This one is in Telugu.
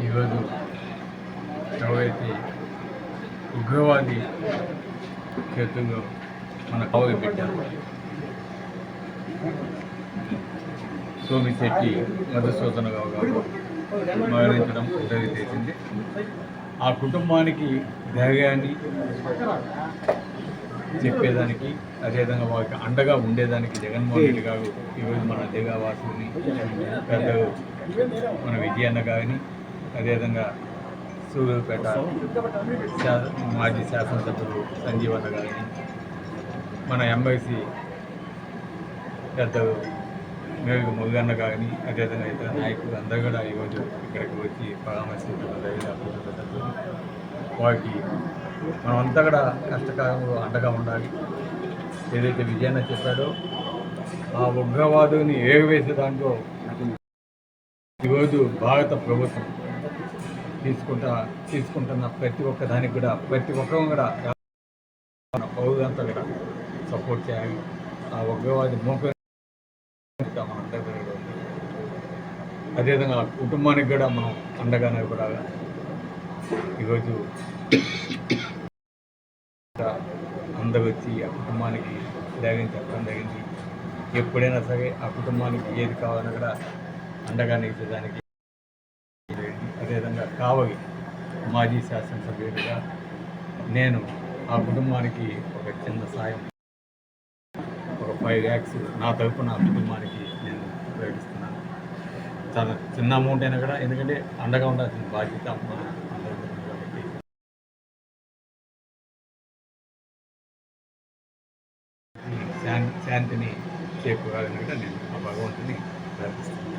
ఈరోజు ఎవరైతే ఉగ్రవాది చేతుల్లో మన కావలి పెట్టారు? సోమిశెట్టి మధుసూదన రావు గారు మరణించడం జరిగేసింది ఆ కుటుంబానికి ధైర్యాన్ని చెప్పేదానికి అదేవిధంగా వారికి అండగా ఉండేదానికి జగన్మోహన్ రెడ్డి గారు ఈరోజు మన దేగావాసుని పెద్దలు మన విజయన్న గారిని అదేవిధంగా సూర్యాపేట శా- మాజీ శాసనసభ్యులు సంజీవన్న గారిని మన ఎంఐసి పెద్దలు మురుగన్న కానీ అదేవిధంగా ఇతర నాయకులు అందరూ కూడా ఈరోజు ఇక్కడికి వచ్చి పరామర్శించడం వారికి మనమంతా కూడా కష్టకాలంలో అండగా ఉండాలి. ఏదైతే విజయన్న చెప్పాడో ఆ ఉగ్రవాదుని ఏగవేసే దాంట్లో ఈరోజు భారత ప్రభుత్వం తీసుకుంటా తీసుకుంటున్న ప్రతి ఒక్క దానికి కూడా ప్రతి ఒక్కరూ కూడా మన పౌరులంతా కూడా సపోర్ట్ చేయాలి. ఆ ఉగ్రవాది మోక మనందరి దగ్గర అదేవిధంగా కుటుంబానికి కూడా మనం అండగా నిలబడాలి. ఈరోజు అందగొచ్చి వచ్చి ఆ కుటుంబానికి ధైర్యం చెప్పడం జరిగింది. ఎప్పుడైనా సరే ఆ కుటుంబానికి ఏది కావాలన్నా కూడా అండగా నిలిచేదానికి అదేవిధంగా కావలి మాజీ శాసనసభ్యుడిగా నేను ఆ కుటుంబానికి ఒక చిన్న సాయం ఫైవ్ ల్యాక్స్ నా తరపున నా కుటుంబానికి నేను ప్రకటిస్తున్నాను. చాలా చిన్న అమౌంట్ అయినా కూడా ఎందుకంటే అండగా ఉండాల్సిన బాధ్యత మా కాబట్టి. శాంతిని చేకూరాలని కూడా నేను ఆ భగవంతుని ప్రార్థిస్తున్నాను.